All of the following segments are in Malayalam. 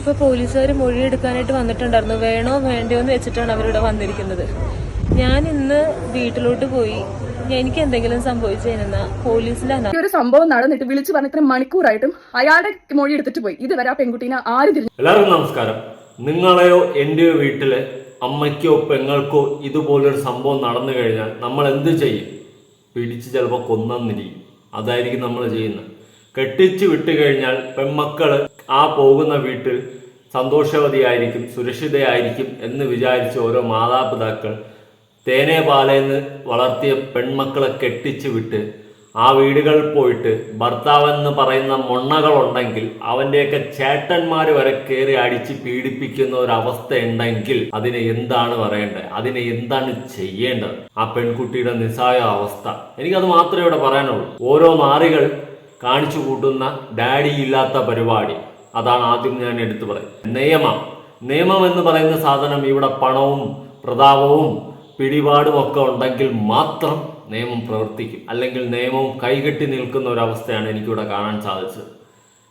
ഇപ്പൊ പോലീസുകാർ മൊഴിയെടുക്കാനായിട്ട് വന്നിട്ടുണ്ടായിരുന്നു. വേണോ വേണ്ടയോ എന്ന് വെച്ചിട്ടാണ് അവരിവിടെ വന്നിരിക്കുന്നത്. ഞാൻ ഇന്ന് വീട്ടിലോട്ട് പോയി. എനിക്ക് എന്തെങ്കിലും സംഭവിച്ചു ഒരു സംഭവം നടന്നിട്ട് വിളിച്ചു പറഞ്ഞ ഇത്ര മണിക്കൂറായിട്ടും അയാളുടെ മൊഴി എടുത്തിട്ട് പോയി. ഇതുവരെ ആ പെൺകുട്ടീനെ ആരും തിരിഞ്ഞു എല്ലാവർക്കും നമസ്കാരം. നിങ്ങളെയോ എന്റെയോ വീട്ടിലെ അമ്മയ്ക്കോ പെങ്ങൾക്കോ ഇതുപോലൊരു സംഭവം നടന്നു കഴിഞ്ഞാൽ നമ്മൾ എന്ത് ചെയ്യും? പിടിച്ച് ചിലപ്പോൾ കൊന്നിരിക്കും അതായിരിക്കും നമ്മൾ ചെയ്യുന്നത്. കെട്ടിച്ച് വിട്ടു കഴിഞ്ഞാൽ പെൺമക്കൾ ആ പോകുന്ന വീട്ടിൽ സന്തോഷവതിയായിരിക്കും സുരക്ഷിതയായിരിക്കും എന്ന് വിചാരിച്ച് ഓരോ മാതാപിതാക്കൾ തേനെ പാലേന്ന് വളർത്തിയ പെൺമക്കളെ കെട്ടിച്ചു വിട്ട് ആ വീടുകളിൽ പോയിട്ട് ഭർത്താവെന്ന് പറയുന്ന മൊണ്ണകളുണ്ടെങ്കിൽ അവന്റെയൊക്കെ ചേട്ടന്മാർ വരെ കയറി അടിച്ച് പീഡിപ്പിക്കുന്ന ഒരു അവസ്ഥ ഉണ്ടെങ്കിൽ അതിന് എന്താണ് പറയേണ്ടത്? അതിന് എന്താണ് ചെയ്യേണ്ടത്? ആ പെൺകുട്ടിയുടെ നിസ്സായ അവസ്ഥ. എനിക്കത് മാത്രമേ ഇവിടെ പറയാനുള്ളൂ. ഓരോ നാറികൾ കാണിച്ചു കൂട്ടുന്ന ഡാഡി ഇല്ലാത്ത പരിപാടി. അതാണ് ആദ്യം ഞാൻ എടുത്തു പറയുന്നത്. നിയമം. നിയമം എന്ന് പറയുന്ന സാധനം ഇവിടെ പണവും പ്രതാപവും പിടിപാടും ഒക്കെ ഉണ്ടെങ്കിൽ മാത്രം നിയമം പ്രവർത്തിക്കും. അല്ലെങ്കിൽ നിയമവും കൈകെട്ടി നിൽക്കുന്ന ഒരവസ്ഥയാണ് എനിക്കിവിടെ കാണാൻ സാധിച്ചത്.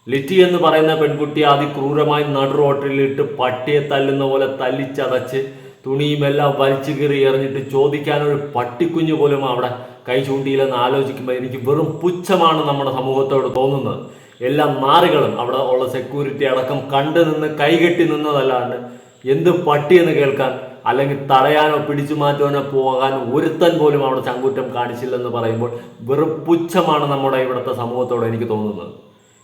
ലിറ്റി എന്ന് പറയുന്ന പെൺകുട്ടി അതിക്രൂരമായി നടു റോട്ടിലിട്ട് പട്ടിയെ തല്ലുന്ന പോലെ തല്ലിച്ചതച്ച് തുണിയുമെല്ലാം വലിച്ചു കീറി എറിഞ്ഞിട്ട് ചോദിക്കാനൊരു പട്ടിക്കുഞ്ഞു പോലും അവിടെ കൈ ചൂണ്ടിയില്ലെന്ന് ആലോചിക്കുമ്പോൾ എനിക്ക് വെറും പുച്ഛമാണ് നമ്മുടെ സമൂഹത്തോട് തോന്നുന്നത്. എല്ലാ നാറുകളും അവിടെ ഉള്ള സെക്യൂരിറ്റി അടക്കം കണ്ടു നിന്ന് കൈകെട്ടി നിന്നതല്ലാണ്ട് എന്ത് പട്ടിയെന്ന് കേൾക്കാൻ അല്ലെങ്കിൽ തടയാനോ പിടിച്ചു മാറ്റാനോ പോകാൻ ഒരുത്തൻ പോലും അവിടെ ചങ്കൂറ്റം കാണിച്ചില്ലെന്ന് പറയുമ്പോൾ വെറും പുച്ഛമാണ് നമ്മുടെ ഇവിടുത്തെ സമൂഹത്തോട് എനിക്ക് തോന്നുന്നത്.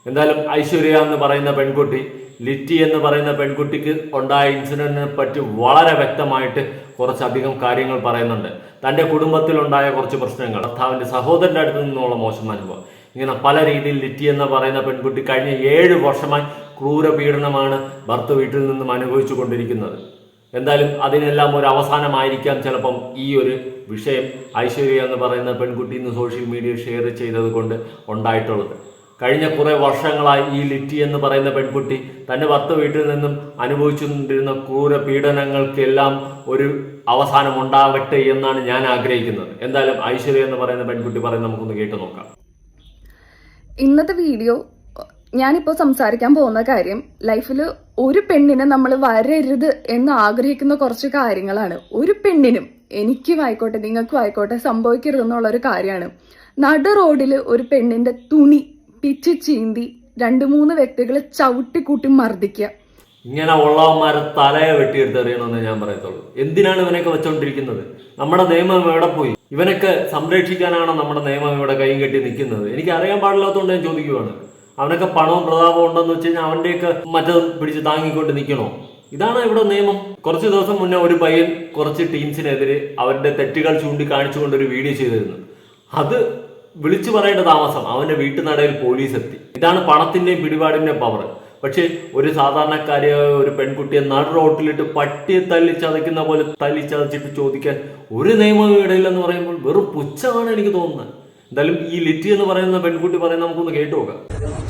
എന്തായാലും ഐശ്വര്യ എന്ന് പറയുന്ന പെൺകുട്ടി ലിറ്റി എന്ന് പറയുന്ന പെൺകുട്ടിക്ക് ഉണ്ടായ ഇൻസിഡന്റിനെ പറ്റി വളരെ വ്യക്തമായിട്ട് കുറച്ചധികം കാര്യങ്ങൾ പറയുന്നുണ്ട്. തന്റെ കുടുംബത്തിലുണ്ടായ കുറച്ച് പ്രശ്നങ്ങൾ ഭർത്താവിന്റെ സഹോദരന്റെ അടുത്ത് നിന്നുള്ള മോശം അനുഭവം. ഇങ്ങനെ പല രീതിയിൽ ലിറ്റി എന്ന് പറയുന്ന പെൺകുട്ടി കഴിഞ്ഞ ഏഴ് വർഷമായി ക്രൂരപീഡനമാണ് ഭർത്ത വീട്ടിൽ നിന്നും അനുഭവിച്ചു കൊണ്ടിരിക്കുന്നത്. എന്തായാലും അതിനെല്ലാം ഒരു അവസാനമായിരിക്കാം ചിലപ്പം ഈ ഒരു വിഷയം ഐശ്വര്യ എന്ന് പറയുന്ന പെൺകുട്ടി ഇന്ന് സോഷ്യൽ മീഡിയ ഷെയർ ചെയ്തത് കൊണ്ട് ഉണ്ടായിട്ടുള്ളത്. കഴിഞ്ഞ കുറേ വർഷങ്ങളായി ഈ ലിറ്റി എന്ന് പറയുന്ന പെൺകുട്ടി തന്റെ ഭർത്ത വീട്ടിൽ നിന്നും അനുഭവിച്ചുകൊണ്ടിരുന്ന ക്രൂര പീഡനങ്ങൾക്കെല്ലാം ഒരു അവസാനം ഉണ്ടാവട്ടെ എന്നാണ് ഞാൻ ആഗ്രഹിക്കുന്നത്. എന്തായാലും ഐശ്വര്യ എന്ന് പറയുന്ന പെൺകുട്ടി പറയുന്നത് നമുക്കൊന്ന് കേട്ടു നോക്കാം. ഇന്നത്തെ വീഡിയോ ഞാനിപ്പോൾ സംസാരിക്കാൻ പോകുന്ന കാര്യം ലൈഫിൽ ഒരു പെണ്ണിനെ നമ്മൾ വരരുത് എന്ന് ആഗ്രഹിക്കുന്ന കുറച്ച് കാര്യങ്ങളാണ്. ഒരു പെണ്ണിനും എനിക്കും ആയിക്കോട്ടെ നിങ്ങൾക്കും ആയിക്കോട്ടെ സംഭവിക്കരുത് എന്നുള്ള ഒരു കാര്യമാണ്. നട റോഡിൽ ഒരു പെണ്ണിന്റെ തുണി പിച്ച് ചീന്തി രണ്ട് മൂന്ന് വ്യക്തികളെ ചവിട്ടിക്കൂട്ടി മർദ്ദിക്കുക. ഇങ്ങനെ ഉള്ളവന്മാരെ തലയെ വെട്ടിയെടുത്തെറിയണമെന്ന് ഞാൻ പറയത്തുള്ളൂ. എന്തിനാണ് ഇവനൊക്കെ വെച്ചോണ്ടിരിക്കുന്നത്? നമ്മുടെ നിയമം എവിടെ പോയി? ഇവനൊക്കെ സംരക്ഷിക്കാനാണോ നമ്മുടെ നിയമം ഇവിടെ കൈ കെട്ടി നിൽക്കുന്നത്? എനിക്ക് അറിയാൻ പാടില്ലാത്തതുകൊണ്ട് ഞാൻ ചോദിക്കുവാണ്. അവനൊക്കെ പണവും പ്രതാപവും ഉണ്ടെന്ന് വെച്ച് കഴിഞ്ഞാൽ അവന്റെയൊക്കെ മറ്റത് പിടിച്ച് താങ്ങിക്കൊണ്ട് നിൽക്കണോ? ഇതാണ് ഇവിടെ നിയമം. കുറച്ച് ദിവസം മുന്നേ ഒരു പയ്യൻ കുറച്ച് ടീംസിനെതിരെ അവരുടെ തെറ്റുകൾ ചൂണ്ടിക്കാണിച്ചുകൊണ്ട് ഒരു വീഡിയോ ചെയ്തിരുന്നു. അത് വിളിച്ചു പറയേണ്ട താമസം അവന്റെ വീട്ടുനടയിൽ പോലീസ് എത്തി ഇതാണ് പണത്തിന്റെയും പിടിപാടിന്റെയും പവർ പക്ഷേ ഒരു സാധാരണക്കാരിയായ ഒരു പെൺകുട്ടിയെ നടു റോട്ടിലിട്ട് പട്ടിയെ തല്ലി ചതയ്ക്കുന്ന പോലെ തല്ലി ചതച്ചിട്ട് ചോദിക്കാൻ ഒരു നിയമവും ഇടയില്ലെന്ന് പറയുമ്പോൾ വെറും പുച്ഛമാണ് എനിക്ക് തോന്നുന്നത്. എന്തായാലും ഈ ലിറ്റി എന്ന് പറയുന്ന പെൺകുട്ടി പറയുന്നത് നമുക്കൊന്ന് കേട്ടു നോക്കാം.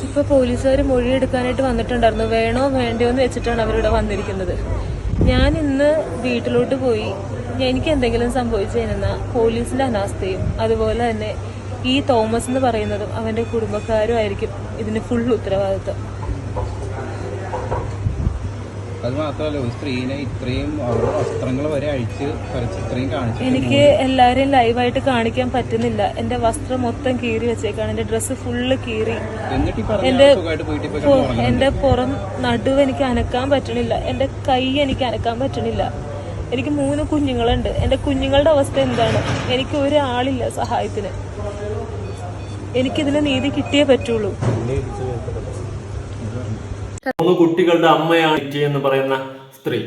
ഇപ്പൊ പോലീസുകാർ മൊഴി എടുക്കാനായിട്ട് വന്നിട്ടുണ്ടായിരുന്നു. വേണോ വേണ്ടയോ എന്ന് വെച്ചിട്ടാണ് അവരിവിടെ വന്നിരിക്കുന്നത്. ഞാൻ ഇന്ന് വീട്ടിലോട്ട് പോയി. എനിക്ക് എന്തെങ്കിലും സംഭവിച്ചു കഴിഞ്ഞാൽ പോലീസിന്റെ അനാസ്ഥയും അതുപോലെ തന്നെ ഈ തോമസ് എന്ന് പറയുന്നതും അവന്റെ കുടുംബക്കാരും ആയിരിക്കും ഇതിന് ഫുൾ ഉത്തരവാദിത്വം. അത് മാത്രമല്ല ഒരു സ്ത്രീനെ ഇത്രയും അവരുടെ വസ്ത്രങ്ങൾ വരെ അഴിച്ച് പറിച്ച് ഇത്രയും കാണിച്ചു എനിക്ക് എല്ലാരെയും ലൈവായിട്ട് കാണിക്കാൻ പറ്റുന്നില്ല. എന്റെ വസ്ത്രം മൊത്തം കീറി വെച്ചേക്കാണ്. എന്റെ ഡ്രസ്സ് ഫുള്ള് കീറി. എന്റെ എന്റെ പുറം നടുവ് എനിക്ക് അനക്കാൻ പറ്റണില്ല. എന്റെ കൈ എനിക്ക് അനക്കാൻ പറ്റണില്ല. എനിക്ക് മൂന്ന് കുഞ്ഞുങ്ങളുണ്ട്. എന്റെ കുഞ്ഞുങ്ങളുടെ അവസ്ഥ എന്താണ്? എനിക്ക് ഒരാളില്ല സഹായത്തിന്. എനിക്കിതിന് നീതി കിട്ടിയേ പറ്റുള്ളൂ. മൂന്ന് കുട്ടികളുടെ അമ്മയാണ് ലിറ്റി എന്ന് പറയുന്ന സ്ത്രീ.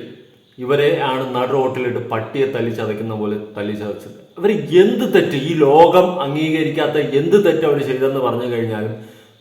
ഇവരെ ആണ് നടു റോട്ടിലിട്ട് പട്ടിയെ തല്ലി ചതയ്ക്കുന്ന പോലെ തല്ലി ചതച്ചത്. അവർ എന്ത് തെറ്റ്? ഈ ലോകം അംഗീകരിക്കാത്ത എന്ത് തെറ്റ് അവർ ചെയ്തെന്ന് പറഞ്ഞു കഴിഞ്ഞാലും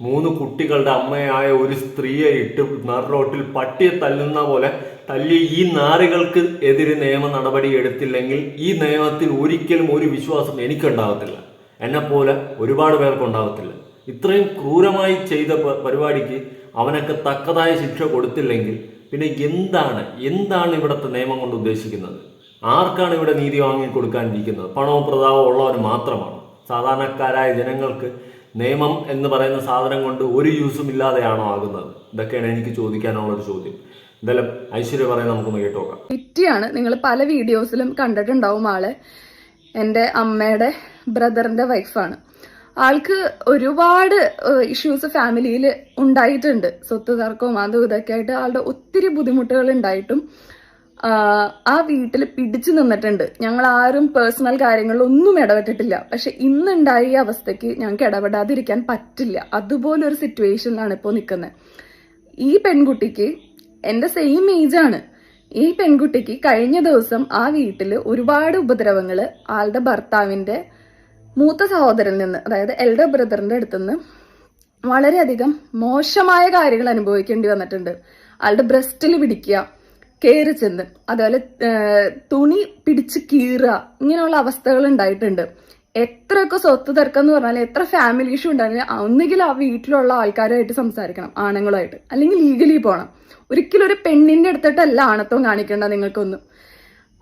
മൂന്ന് കുട്ടികളുടെ അമ്മയായ ഒരു സ്ത്രീയെ ഇട്ട് നടു റോട്ടിൽ പട്ടിയെ തല്ലുന്ന പോലെ തല്ലി ഈ നാറികൾക്ക് എതിരെ നിയമ നടപടി എടുത്തില്ലെങ്കിൽ ഈ നിയമത്തിൽ ഒരിക്കലും ഒരു വിശ്വാസം എനിക്കുണ്ടാകത്തില്ല. എന്നെ പോലെ ഒരുപാട് പേർക്കുണ്ടാകത്തില്ല ഇത്രയും ക്രൂരമായി ചെയ്ത പരിപാടിക്ക് അവനൊക്കെ തക്കതായ ശിക്ഷ കൊടുത്തില്ലെങ്കിൽ പിന്നെ എന്താണ് എന്താണ് ഇവിടുത്തെ നിയമം കൊണ്ട് ഉദ്ദേശിക്കുന്നത്? ആർക്കാണ് ഇവിടെ നീതി വാങ്ങിക്കൊടുക്കാനിരിക്കുന്നത് പണവും പ്രതാപവും ഉള്ളവർ മാത്രമാണ്? സാധാരണക്കാരായ ജനങ്ങൾക്ക് നിയമം എന്ന് പറയുന്ന സാധനം കൊണ്ട് ഒരു യൂസും ഇല്ലാതെയാണോ ആകുന്നത്? ഇതൊക്കെയാണ് എനിക്ക് ചോദിക്കാനുള്ള ഒരു ചോദ്യം. എന്തായാലും ഐശ്വര്യ പറയാൻ നമുക്കൊന്ന് കേട്ടോക്കാം. വിറ്റിയാണ് നിങ്ങൾ പല വീഡിയോസിലും കണ്ടിട്ടുണ്ടാവും ആളെ. എന്റെ അമ്മയുടെ ബ്രദറിന്റെ വൈഫാണ്. ആൾക്ക് ഒരുപാട് ഇഷ്യൂസ് ഫാമിലിയിൽ ഉണ്ടായിട്ടുണ്ട്. സ്വത്ത് തർക്കവും അതും ഇതൊക്കെ ആയിട്ട് ആളുടെ ഒത്തിരി ബുദ്ധിമുട്ടുകൾ ഉണ്ടായിട്ടും ആ, വീട്ടിൽ പിടിച്ചു നിന്നിട്ടുണ്ട്. ഞങ്ങൾ ആരും പേഴ്സണൽ കാര്യങ്ങളിലൊന്നും ഇടപെട്ടിട്ടില്ല. പക്ഷെ ഇന്നുണ്ടായ ഈ അവസ്ഥയ്ക്ക് ഞങ്ങൾക്ക് ഇടപെടാതിരിക്കാൻ പറ്റില്ല. അതുപോലൊരു സിറ്റുവേഷനിലാണ് ഇപ്പോൾ നിൽക്കുന്നത്. ഈ പെൺകുട്ടിക്ക് എന്റെ സെയിം ഏജാണ് ഈ പെൺകുട്ടിക്ക് കഴിഞ്ഞ ദിവസം ആ വീട്ടിൽ ഒരുപാട് ഉപദ്രവങ്ങൾ ആളുടെ ഭർത്താവിന്റെ മൂത്ത സഹോദരനിൽ നിന്ന് അതായത് എൽഡർ ബ്രദറിന്റെ അടുത്തുനിന്ന് വളരെയധികം മോശമായ കാര്യങ്ങൾ അനുഭവിക്കേണ്ടി വന്നിട്ടുണ്ട്. ആളുടെ ബ്രസ്റ്റിൽ പിടിക്കുക കയറി ചെന്ന് അതുപോലെ തുണി പിടിച്ച് കീറുക ഇങ്ങനെയുള്ള അവസ്ഥകൾ ഉണ്ടായിട്ടുണ്ട്. എത്രയൊക്കെ സ്വത്ത് തർക്കം എന്ന് പറഞ്ഞാൽ എത്ര ഫാമിലി ഇഷ്യൂ ഉണ്ടായാലും ഒന്നുകിൽ ആ വീട്ടിലുള്ള ആൾക്കാരുമായിട്ട് സംസാരിക്കണം ആണുങ്ങളുമായിട്ട്. അല്ലെങ്കിൽ ലീഗലി പോകണം ഒരിക്കലും ഒരു പെണ്ണിന്റെ അടുത്തിട്ടല്ല ആണത്വം കാണിക്കേണ്ട നിങ്ങൾക്കൊന്നും.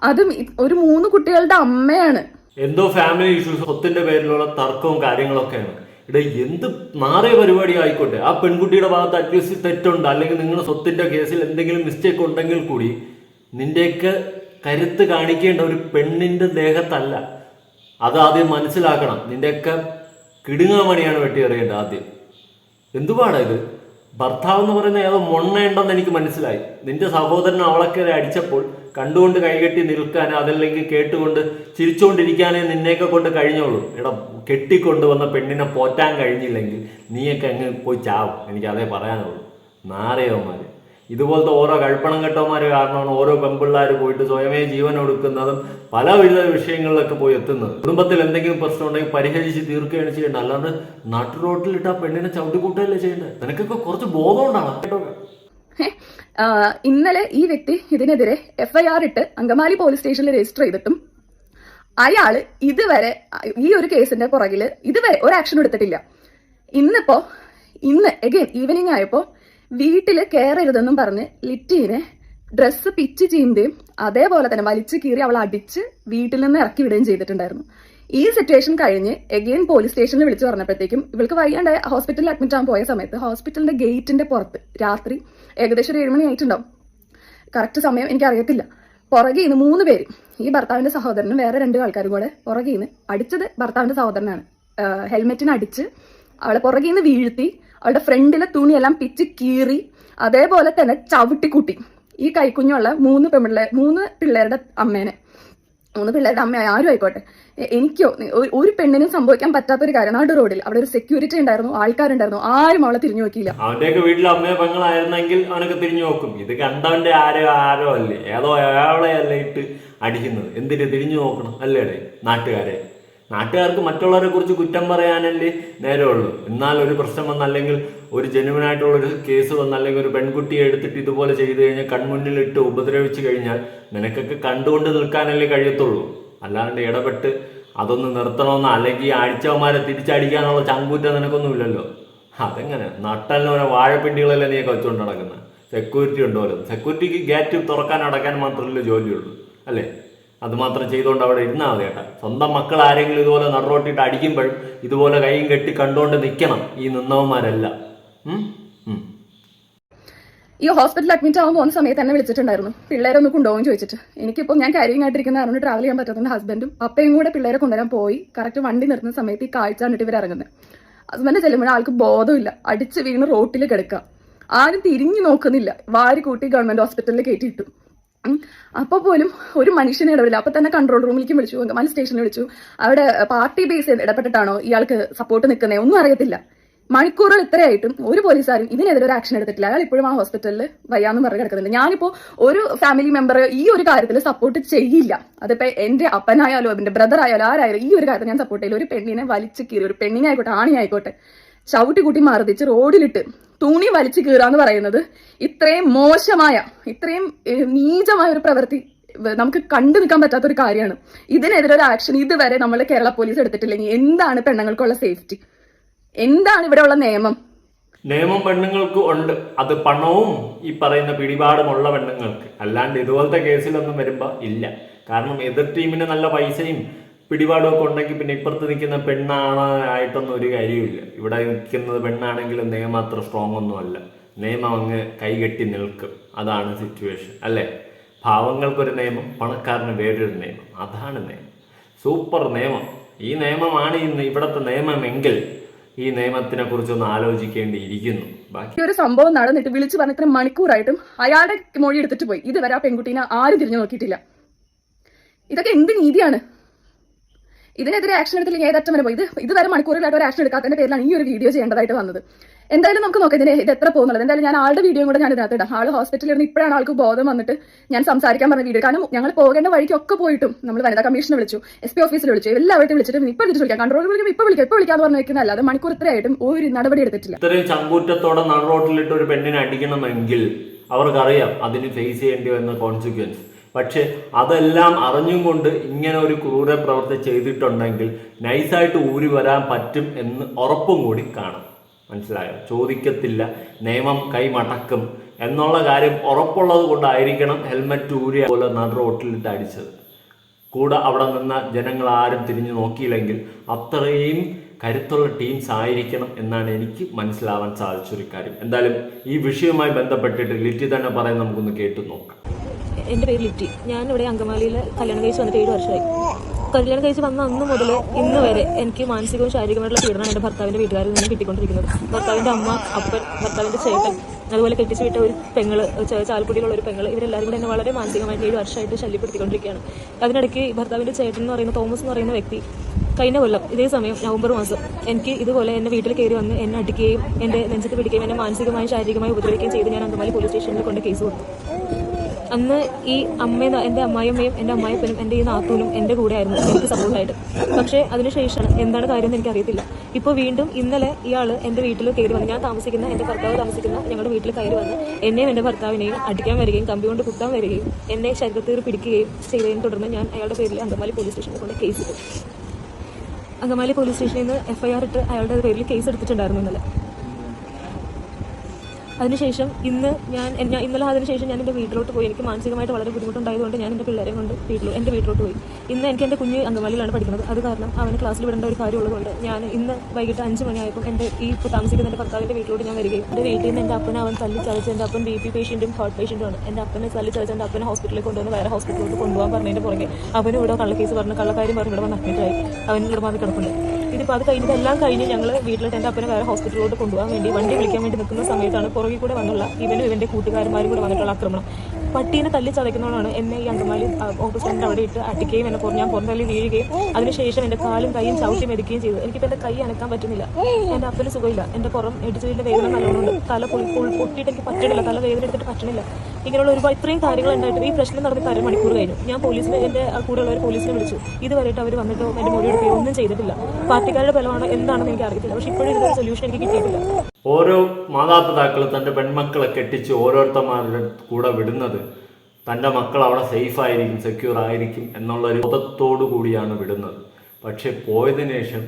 അതും ഒരു മൂന്ന് കുട്ടികളുടെ അമ്മയാണ്. എന്തോ ഫാമിലി ഇഷ്യൂസ് സ്വത്തിന്റെ പേരിലുള്ള തർക്കവും കാര്യങ്ങളൊക്കെയാണ്. ഇവിടെ എന്ത് നാറിയ പരിപാടി ആയിക്കോട്ടെ ആ പെൺകുട്ടിയുടെ ഭാഗത്ത് അറ്റ്ലീസ്റ്റ് തെറ്റുണ്ട്. അല്ലെങ്കിൽ നിങ്ങൾ സ്വത്തിന്റെ കേസിൽ എന്തെങ്കിലും മിസ്റ്റേക്ക് ഉണ്ടെങ്കിൽ കൂടി നിന്റെയൊക്കെ കരുത്ത് കാണിക്കേണ്ട ഒരു പെണ്ണിന്റെ ദേഹത്തല്ല. അത് ആദ്യം മനസ്സിലാക്കണം. നിന്റെയൊക്കെ കിടുങ്ങ മണിയാണ് വെട്ടിയെറിയേണ്ടത് ആദ്യം. എന്തുപാടാ ഇത്? ഭർത്താവ് എന്ന് പറയുന്ന ഏതോ മൊണ്ണയുണ്ടെന്ന് എനിക്ക് മനസ്സിലായി. നിന്റെ സഹോദരൻ അവളൊക്കെ അടിച്ചപ്പോൾ കണ്ടുകൊണ്ട് കൈകെട്ടി നിൽക്കാൻ അതല്ലെങ്കിൽ കേട്ടുകൊണ്ട് ചിരിച്ചുകൊണ്ടിരിക്കാനേ നിന്നെയൊക്കെ കൊണ്ട് കഴിഞ്ഞോളൂ. എടാ കെട്ടിക്കൊണ്ടുവന്ന പെണ്ണിനെ പോറ്റാൻ കഴിഞ്ഞില്ലെങ്കിൽ നീയൊക്കെ അങ്ങ് പോയി ചാവും. എനിക്ക് അതേ പറയാനുള്ളൂ. നാരയവന്മാര് ഇതുപോലത്തെ ഓരോ കഴുപ്പണം കെട്ടോമാർ കാരണമാണ് ഓരോ പെമ്പിള്ളാർ പോയിട്ട് സ്വയമേ ജീവൻ ഒടുക്കുന്നതും പലവിധ വിഷയങ്ങളിലൊക്കെ പോയി എത്തുന്നത്. കുടുംബത്തിൽ എന്തെങ്കിലും പ്രശ്നം ഉണ്ടെങ്കിൽ പരിഹരിച്ച് തീർക്കുകയാണ് ചെയ്യേണ്ടത്. അല്ലാണ്ട് നാട്ടുറോട്ടിലിട്ട് ആ പെണ്ണിനെ ചവിട്ടിക്കൂട്ടുകയല്ലേ ചെയ്യേണ്ടത്? നിനക്കൊക്കെ കുറച്ച് ബോധം ഉണ്ടാണ് ഇന്നലെ ഈ വ്യക്തി ഇതിനെതിരെ എഫ്ഐആർ ഇട്ട് അങ്കമാലി പോലീസ് സ്റ്റേഷനിൽ രജിസ്റ്റർ ചെയ്തിട്ടും അയാൾ ഇതുവരെ ഈ ഒരു കേസിന്റെ പുറകിൽ ഇതുവരെ ഒരു ആക്ഷൻ എടുത്തിട്ടില്ല. ഇന്നിപ്പോ ഇന്ന് എഗെയിൻ ഈവനിങ് ആയപ്പോ വീട്ടിൽ കയറരുതെന്നും പറഞ്ഞ് ലിറ്റീനെ ഡ്രസ്സ് പിച്ച് ചീന്തുകയും അതേപോലെ തന്നെ വലിച്ചു കീറി അവൾ അടിച്ച് വീട്ടിൽ നിന്ന് ഇറക്കി വിടുകയും ചെയ്തിട്ടുണ്ടായിരുന്നു. ഈ സിറ്റുവേഷൻ കഴിഞ്ഞ് എഗെയിൻ പോലീസ് സ്റ്റേഷനിൽ വിളിച്ചു പറഞ്ഞപ്പോഴത്തേക്കും ഇവൾക്ക് വയ്യാണ്ടായ. ഹോസ്പിറ്റലിൽ അഡ്മിറ്റ് ആകാൻ പോയ സമയത്ത് ഹോസ്പിറ്റലിന്റെ ഗേറ്റിന്റെ പുറത്ത് രാത്രി ഏകദേശം ഒരു ഏഴുമണി ആയിട്ടുണ്ടാവും. കറക്റ്റ് സമയം എനിക്കറിയത്തില്ല പുറകെ നിന്ന് മൂന്ന് പേര്. ഈ ഭർത്താവിന്റെ സഹോദരനും വേറെ രണ്ട് ആൾക്കാരും കൂടെ പുറകെ നിന്ന് അടിച്ചത് ഭർത്താവിന്റെ സഹോദരനാണ്. ഹെൽമെറ്റിന് അടിച്ച് അവളെ പുറകെ നിന്ന് വീഴ്ത്തി അവളുടെ ഫ്രണ്ടിലെ തുണിയെല്ലാം പിച്ച് കീറി അതേപോലെ തന്നെ ചവിട്ടിക്കൂട്ടി ഈ കൈക്കുഞ്ഞുള്ള മൂന്ന് പെൺപിള്ളേ മൂന്ന് പിള്ളേരുടെ അമ്മേനെ. മൂന്ന് പിള്ളേരുടെ അമ്മ ആരും ആയിക്കോട്ടെ. എനിക്കോ ഒരു- ഒരു പെണ്ണിനും സംഭവിക്കാൻ പറ്റാത്തൊരു കാര്യം. നാട് റോഡിൽ അവിടെ ഒരു സെക്യൂരിറ്റി ഉണ്ടായിരുന്നു ആൾക്കാരുണ്ടായിരുന്നു. ആരും അവളെ തിരിഞ്ഞു നോക്കിയില്ല. അവന്റെയൊക്കെ വീട്ടിൽ അമ്മയോ പെങ്ങളായിരുന്നെങ്കിൽ അവനൊക്കെ തിരിഞ്ഞു നോക്കും. ഇത് കണ്ടവന്റെ ആരോ ആരോ അല്ലേ? ഏതോ അയാളെ അല്ലേ ഇട്ട് അടിക്കുന്നത്. എന്തിന് തിരിഞ്ഞു നോക്കണം അല്ലേടെ നാട്ടുകാരെ? നാട്ടുകാർക്ക് മറ്റുള്ളവരെ കുറിച്ച് കുറ്റം പറയാനല്ലേ നേരമുള്ളൂ. എന്നാൽ ഒരു പ്രശ്നം വന്നല്ലെങ്കിൽ ഒരു ജനുവനായിട്ടുള്ളൊരു കേസ് വന്നല്ലെങ്കിൽ ഒരു പെൺകുട്ടിയെ എടുത്തിട്ട് ഇതുപോലെ ചെയ്തു കഴിഞ്ഞാൽ കൺമുന്നിലിട്ട് ഉപദ്രവിച്ചു കഴിഞ്ഞാൽ നിനക്കൊക്കെ കണ്ടുകൊണ്ട് നിൽക്കാനല്ലേ കഴിയത്തുള്ളൂ. അല്ലാണ്ട് ഇടപെട്ട് അതൊന്ന് നിർത്തണമെന്നോ അല്ലെങ്കിൽ ആഴ്ചവന്മാരെ തിരിച്ചടിക്കാനുള്ള ചങ്കൂറ്റ നിനക്കൊന്നുമില്ലല്ലോ. അതെങ്ങനെ? നട്ടലിന് ഓരോ വാഴപ്പിണ്ടികളല്ലേ നീ വെച്ചുകൊണ്ട് നടക്കുന്നത് സെക്യൂരിറ്റി ഉണ്ടോ സെക്യൂരിറ്റിക്ക് ഗേറ്റ് തുറക്കാൻ അടക്കാൻ മാത്രമല്ലേ ജോലിയുള്ളൂ. അല്ലേ? അത് മാത്രം ചെയ്തുകൊണ്ട് അവിടെ ഇരുന്നാൽ മതി കേട്ടാ സ്വന്തം മക്കൾ ആരെങ്കിലും ഇതുപോലെ നടുറോട്ടിട്ട് അടിക്കുമ്പോഴും ഇതുപോലെ കൈയും കെട്ടി കണ്ടുകൊണ്ട് നിൽക്കണം ഈ നിന്നവന്മാരെല്ലാം. ഈ ഹോസ്പിറ്റലിൽ അഡ്മിറ്റ് ആവാൻ പോകുന്ന സമയത്ത് തന്നെ വിളിച്ചിട്ടുണ്ടായിരുന്നു. പിള്ളേരെ ഒന്ന് കൊണ്ടുപോകാൻ ചോദിച്ചിട്ട്. എനിക്കിപ്പോൾ ഞാൻ കാര്യം ആയിട്ടിരിക്കുന്ന കാരണം ട്രാവൽ ചെയ്യാൻ പറ്റാത്തതുകൊണ്ട് ഹസ്ബൻഡും അപ്പയും കൂടെ പിള്ളേരെ കൊണ്ടുവരാൻ പോയി. കറക്റ്റ് വണ്ടി നിർത്തുന്ന സമയത്ത് ഈ കാഴ്ച കണ്ടിട്ട് ഇവർ ഇറങ്ങുന്നത് ഹസ്ബൻഡ് ചെല്ലുമ്പോൾ ആൾക്ക് ബോധമില്ല. അടിച്ച് വീണ് റോട്ടിൽ കിടക്കുക ആരും തിരിഞ്ഞു നോക്കുന്നില്ല. വാരി കൂട്ടി ഗവൺമെന്റ് ഹോസ്പിറ്റലിൽ കയറ്റിയിട്ടു ഉം. അപ്പൊ പോലും ഒരു മനുഷ്യനെ ഇടപെടില്ല. അപ്പൊ തന്നെ കൺട്രോൾ റൂമിലേക്കും വിളിച്ചു അങ്കമാലി സ്റ്റേഷനിൽ വിളിച്ചു. അവിടെ പാർട്ടി ബേസ് ഇടപെട്ടിട്ടാണോ ഇയാൾക്ക് സപ്പോർട്ട് നിൽക്കുന്നത് ഒന്നും അറിയത്തില്ല. മണിക്കൂറുകൾ ഇത്രയായിട്ടും ഒരു പോലീസുകാരും ഇതിനെതിരെ ഒരു ആക്ഷൻ എടുത്തിട്ടില്ല. അയാൾ ഇപ്പോഴും ആ ഹോസ്പിറ്റലിൽ വയ്യാന്ന് പറഞ്ഞ് കിടക്കുന്നുണ്ട്. ഞാനിപ്പോ ഒരു ഫാമിലി മെമ്പർ ഈ ഒരു കാര്യത്തിൽ സപ്പോർട്ട് ചെയ്യില്ല. അതിപ്പോൾ എന്റെ അപ്പനായാലോ എന്റെ ബ്രദർ ആയാലോ ആരായാലും ഈ ഒരു കാര്യത്തിൽ ഞാൻ സപ്പോർട്ട് ചെയ്യില്ല. ഒരു പെണ്ണിനെ വലിച്ചു കീറി ഒരു പെണ്ണിനെ ആയിക്കോട്ടെ ആണി ആയിക്കോട്ടെ. ചവിട്ടി കൂട്ടി മർദ്ദിച്ച് റോഡിലിട്ട് തുണി വലിച്ചു കീറാന്ന് പറയുന്നത് ഇത്രയും മോശമായ ഇത്രയും നീചമായ ഒരു പ്രവൃത്തി നമുക്ക് കണ്ടു നിൽക്കാൻ പറ്റാത്ത ഒരു കാര്യമാണ്. ഇതിനെതിരെ ഒരു ആക്ഷൻ ഇതുവരെ നമ്മൾ കേരള പോലീസ് എടുത്തിട്ടില്ലെങ്കിൽ എന്താണ് പെണ്ണുങ്ങൾക്കുള്ള സേഫ്റ്റി എന്താണ് ഇവിടെ ഉള്ള നിയമം? നിയമം പെണ്ണുങ്ങൾക്ക് ഉണ്ട്. അത് പണവും ഈ പറയുന്ന പിടിപാടുമുള്ള പെണ്ണുങ്ങൾക്ക്. അല്ലാണ്ട് ഇതുപോലത്തെ കേസിലൊന്നും വരുമ്പോൾ ഇല്ല. കാരണം എതിർ ടീമിന് നല്ല പൈസയും പിടിപാടുമൊക്കെ ഉണ്ടെങ്കിൽ പിന്നെ ഇപ്പുറത്ത് നിൽക്കുന്ന പെണ്ണാണ് ആയിട്ടൊന്നും ഒരു കാര്യമില്ല ഇവിടെ നിൽക്കുന്നത് പെണ്ണാണെങ്കിലും നിയമം അത്ര സ്ട്രോങ് ഒന്നുമല്ല. നിയമം അങ്ങ് കൈകെട്ടി നിൽക്കും. അതാണ് സിറ്റുവേഷൻ അല്ലേ? പാവങ്ങൾക്കൊരു നിയമം പണക്കാരന് വേറൊരു നിയമം. അതാണ് നിയമം. സൂപ്പർ നിയമം. ഈ നിയമമാണ് ഇന്ന് ഇവിടുത്തെ നിയമമെങ്കിൽ ഈ നിയമത്തിനെ കുറിച്ചൊന്ന് ആലോചിക്കേണ്ടിയിരിക്കുന്നു. ബാക്കി ഒരു സംഭവം നടന്നിട്ട് വിളിച്ചു പറഞ്ഞ മണിക്കൂറായിട്ടും അയാളുടെ മൊഴി എടുത്തിട്ട് പോയി. ഇതുവരെ ആ പെൺകുട്ടീനെ ആരും തിരിഞ്ഞു നോക്കിയിട്ടില്ല. ഇതൊക്കെ എന്ത് നീതിയാണ്? ഇതിനെതിരെ ആക്ഷൻ എടുത്തില്ലെങ്കിൽ ഏതറ്റം വരെ പോയി? ഇത് ഇതുവരെ മണിക്കൂറുകളായിട്ട് ഒരു ആക്ഷൻ എടുക്കാത്തതിന്റെ പേരിലാണ് ഈ ഒരു വീഡിയോ ചെയ്യേണ്ടതായിട്ട് വന്നത്. എന്തായാലും നമുക്ക് നോക്കാം ഇതിന് ഇത് എത്ര പോകുന്നുള്ളത്. എന്തായാലും ഞാൻ ആളുടെ വീഡിയോ കൂടെ ഞാൻ ഇതിനകത്ത് ഇടാം. ആൾ ഹോസ്പിറ്റലിൽ ഇരുന്ന് ഇപ്പോഴാണ് ആൾക്ക് ബോധം വന്നിട്ട് ഞാൻ സംസാരിക്കാൻ പറഞ്ഞ വീഡിയോ കാരണം ഞങ്ങൾ പോകേണ്ട വഴിക്കൊക്കെ പോയിട്ടും നമ്മൾ വനിതാ കമ്മീഷനെ വിളിച്ചു എസ് പി ഓഫീസിൽ വിളിച്ചു എല്ലാവരും വിളിച്ചിട്ട് ഇപ്പോൾ വിളിച്ചു വിളിക്കാം. കൺട്രോൾ വിളിക്കും. ഇപ്പോൾ വിളിക്കാം. ഇപ്പോൾ വിളിക്കാന്ന് പറഞ്ഞു വെക്കുന്നതല്ല. അത് മണിക്കൂർ ഇത്രയായിട്ടും ഒരു നടപടി എടുത്തിട്ടില്ല. ഇത്രയും ചങ്കൂറ്റത്തോടെ നടുറോട്ടിലിട്ട് ഒരു പെണ്ണിനെ അടിക്കണമെങ്കിൽ അവർക്കറിയാം അതിന് ഫേസ് ചെയ്യേണ്ടി വരുന്ന കോൺസിക്വൻസ് പക്ഷെ അതെല്ലാം അറിഞ്ഞും കൊണ്ട് ഇങ്ങനെ ഒരു ക്രൂര പ്രവൃത്തി ചെയ്തിട്ടുണ്ടെങ്കിൽ നൈസായിട്ട് ഊരി വരാൻ പറ്റും എന്ന് ഉറപ്പും കൂടി കാണും. മനസ്സിലായോ? ചോദിക്കത്തില്ല. നിയമം കൈമടക്കും. എന്നുള്ള കാര്യം ഉറപ്പുള്ളത് കൊണ്ടായിരിക്കണം ഹെൽമെറ്റ് ഊരി പോലെ നടു റോട്ടിലിട്ട് അടിച്ചത്. കൂടെ അവിടെ നിന്ന ജനങ്ങൾ ആരും തിരിഞ്ഞു നോക്കിയില്ലെങ്കിൽ അത്രയും കരുത്തുള്ള ടീംസ് ആയിരിക്കണം എന്നാണ് എനിക്ക് മനസ്സിലാവാൻ സാധിച്ചൊരു കാര്യം. എന്തായാലും ഈ വിഷയവുമായി ബന്ധപ്പെട്ടിട്ട് ലിറ്റി തന്നെ പറയാൻ നമുക്കൊന്ന് കേട്ടു നോക്കാം. എന്റെ പേര് ലിറ്റി. ഞാൻ ഇവിടെ അങ്കമാലിയിൽ കല്യാണം കഴിച്ച് വന്നിട്ട് ഏഴ് വർഷമായി. കല്യാണം കഴിച്ച് വന്ന അന്ന് മുതൽ ഇന്ന് വരെ എനിക്ക് മാനസികവും ശാരീരികമായിട്ടുള്ള പീഡനം എന്റെ ഭർത്താവിന്റെ വീട്ടുകാരിൽ നിന്ന് കിട്ടിക്കൊണ്ടിരിക്കുന്നത്. ഭർത്താവിന്റെ അമ്മ അപ്പൻ ഭർത്താവിന്റെ ചേട്ടൻ അതുപോലെ കെട്ടിച്ച് വിട്ട ഒരു പെങ്ങൾ ചാൽക്കുടിയിലുള്ള ഒരു പെങ്ങൾ ഇവരെല്ലാവരും കൂടെ എന്നെ വളരെ മാനസികമായിട്ട് ഏഴ് വർഷമായിട്ട് ശല്യപ്പെടുത്തിക്കൊണ്ടിരിക്കുകയാണ്. അതിനിടയ്ക്ക് ഭർത്താവിന്റെ ചേട്ടൻ എന്ന് പറയുന്ന തോമസ് എന്ന് പറയുന്ന വ്യക്തി കഴിഞ്ഞ കൊല്ലം ഇതേ സമയം നവംബർ മാസം എനിക്ക് ഇതുപോലെ എന്നെ വീട്ടിൽ കയറി വന്ന് എന്നെ അടിക്കുകയും എന്റെ നെഞ്ചത്ത് പിടിക്കുകയും എന്നെ മാനസികമായും ശാരീരികമായും ഉപദ്രവിക്കുകയും ചെയ്ത് ഞാൻ അങ്കമാലി പോലീസ് സ്റ്റേഷനിൽ കൊണ്ട് കേസ് കൊടുത്തു. അന്ന് ഈ അമ്മയും എന്റെ അമ്മായിയമ്മയും എന്റെ അമ്മായിപ്പനും എന്റെ ഈ നാത്തൂനും എന്റെ കൂടെ ആയിരുന്നു എനിക്ക് സപ്പോർട്ടായിട്ട് പക്ഷേ അതിനുശേഷം എന്താണ് കാര്യം എന്ന് എനിക്കറിയത്തില്ല. ഇപ്പോൾ വീണ്ടും ഇന്നലെ ഇയാൾ എന്റെ വീട്ടിൽ കയറി വന്ന് ഞാൻ താമസിക്കുന്ന എന്റെ ഭർത്താവ് താമസിക്കുന്ന ഞങ്ങളുടെ വീട്ടിൽ കയറി വന്ന് എന്നെയും എന്റെ ഭർത്താവിനെയും അടിക്കാൻ വരികയും കമ്പി കൊണ്ട് കുത്താൻ വരികയും എന്നെ ശരീരത്തിൽ പിടിക്കുകയും ചെയ്തതിനെ തുടർന്ന് ഞാൻ അയാളുടെ പേരിൽ അങ്കമാലി പോലീസ് സ്റ്റേഷനിൽ കൊണ്ട് കേസ് ഇട്ടു. അങ്കമാലി പോലീസ് സ്റ്റേഷനിൽ നിന്ന് എഫ്ഐആർ ഇട്ട് അയാളുടെ പേരിൽ കേസ് എടുത്തിട്ടുണ്ടായിരുന്നു ഇന്നലെ. അതിനുശേഷം ഇന്ന് ഞാൻ ഇന്നലെ അതിനുശേഷം ഞാൻ എന്റെ വീട്ടിലോട്ട് പോയി. എനിക്ക് മാനസികമായിട്ട് വളരെ ബുദ്ധിമുട്ടുണ്ടായതുകൊണ്ട് ഞാൻ എന്റെ പിള്ളേരെ കൊണ്ട് വീട്ടിൽ എന്റെ വീട്ടിലോട്ട് പോയി. ഇന്ന് എനിക്ക് എന്റെ കുഞ്ഞ് അങ്കമാലിയിലാണ് പഠിക്കുന്നത്. അത് കാരണം അവന് ക്ലാസ്സിൽ വിടേണ്ട ഒരു കാര്യമുള്ളതുകൊണ്ട് ഞാൻ ഇന്ന് വൈകിട്ട് അഞ്ച് മണിയായപ്പോൾ എന്റെ ഈ താമസിക്കുന്ന എന്റെ ഭർത്താവിന്റെ വീട്ടിലോട്ട് ഞാൻ വരികയും എന്റെ വീട്ടിൽ നിന്ന് എന്റെ അപ്പനെ അവൻ തല്ലി ചതച്ച് എന്റെ അപ്പൻ ബി പി പേഷ്യന്റും ഹാർട്ട് പേഷ്യന്റുമാണ് എന്റെ അപ്പനെ തല്ലി ചതച്ച് എന്റെ അപ്പനെ ഹോസ്പിറ്റലിൽ കൊണ്ടുവന്ന് വേറെ ഹോസ്പിറ്റലിലോട്ട് കൊണ്ടുപോകാൻ പറഞ്ഞതിന്റെ പുറകെ അവനും ഇവിടെ കള്ളക്കേസ് പറഞ്ഞ് കള്ളക്കാരും പറഞ്ഞു ഇവിടെ വന്ന് അഡ്മിറ്റായി അവൻ ഇവിടെ മാറി കിടപ്പുണ്ട്. ഇതിപ്പോൾ അത് കഴിഞ്ഞിട്ട് എല്ലാം കഴിഞ്ഞ് ഞങ്ങൾ വീട്ടിൽ എന്റെ അപ്പനെ വേറെ ഹോസ്പിറ്റലിലോട്ട് കൊണ്ടുപോകാൻ വേണ്ടി വണ്ടി വിളിക്കാൻ വേണ്ടി നിൽക്കുന്ന സമയത്താണ് പുറകിൽ കൂടെ വന്നുള്ള ഇവനും ഇവന്റെ കൂട്ടുകാരന്മാരും കൂടെ വന്നിട്ടുള്ള ആക്രമണം. പട്ടീനെ തല്ലി ചതയ്ക്കുന്നതാണ് എന്നെ ഈ അങ്കമാലി ഓട്ടോ അവിടെ ഇട്ട് അട്ടിക്കുകയും എന്നെ ഞാൻ പുറം തല്ലി വീഴുകയും അതിനുശേഷം എന്റെ കാലും കൈയും ചവിട്ടി മെതിക്കുകയും ചെയ്തു. എനിക്കിപ്പോൾ എന്റെ കൈ അനക്കാൻ പറ്റുന്നില്ല. എന്റെ അപ്പന് സുഖമില്ല. എന്റെ പുറം ഇടിച്ചതിന്റെ വേദന നല്ലോണം തല പൊളി- പൊട്ടിയിട്ട് എനിക്ക് പറ്റണില്ല. തല വേദന എടുത്തിട്ട് പറ്റണില്ല. ഇങ്ങനെയുള്ള ഒരുപാട് ഇത്രയും കാര്യങ്ങൾ ഉണ്ടായിട്ട് ഈ പ്രശ്നം നടന്നിട്ട് അര മണിക്കൂർ കഴിഞ്ഞു. ഞാൻ പോലീസിനെ എന്റെ കൂടെയുള്ളവർ പോലീസിനെ വിളിച്ചു. ഇതുവരെയായിട്ട് അവർ വന്നിട്ട് എന്റെ മൊഴി എടുക്കുകയോ ഒന്നും ചെയ്തിട്ടില്ല. പാർട്ടിക്കാരുടെ ബലമാണോ എന്താണെന്ന് എനിക്ക് അറിയത്തില്ല. പക്ഷെ ഇപ്പോഴും ഇതിനൊരു സൊല്യൂഷൻ എനിക്ക് കിട്ടിയിട്ടില്ല. ഓരോ മാതാപിതാക്കൾ തന്റെ പെൺമക്കളെ കെട്ടിച്ച് ഓരോരുത്തന്മാരുടെ കൂടെ വിടുന്നത് തന്റെ മക്കൾ അവിടെ സേഫ് ആയിരിക്കും സെക്യൂർ ആയിരിക്കും എന്നുള്ള ഒരു ബോധത്തോടു കൂടിയാണ് വിടുന്നത്. പക്ഷേ പോയതിനു ശേഷം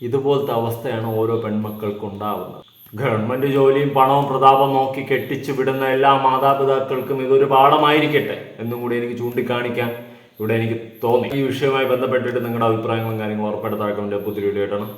ഇതുപോലത്തെ അവസ്ഥയാണ് ഓരോ പെൺമക്കൾക്കും ഉണ്ടാവുന്നത്. ഗവൺമെന്റ് ജോലിയും പണവും പ്രതാപം നോക്കി കെട്ടിച്ചു വിടുന്ന എല്ലാ മാതാപിതാക്കൾക്കും ഇതൊരു പാഠമായിരിക്കട്ടെ എന്നും കൂടി എനിക്ക് ചൂണ്ടിക്കാണിക്കാൻ ഇവിടെ എനിക്ക് തോന്നി. ഈ വിഷയവുമായി ബന്ധപ്പെട്ടിട്ട് നിങ്ങളുടെ അഭിപ്രായങ്ങളും കാര്യങ്ങളും ഉറപ്പെടുത്താൻ പുതിയ വീഡിയോ ഇടണം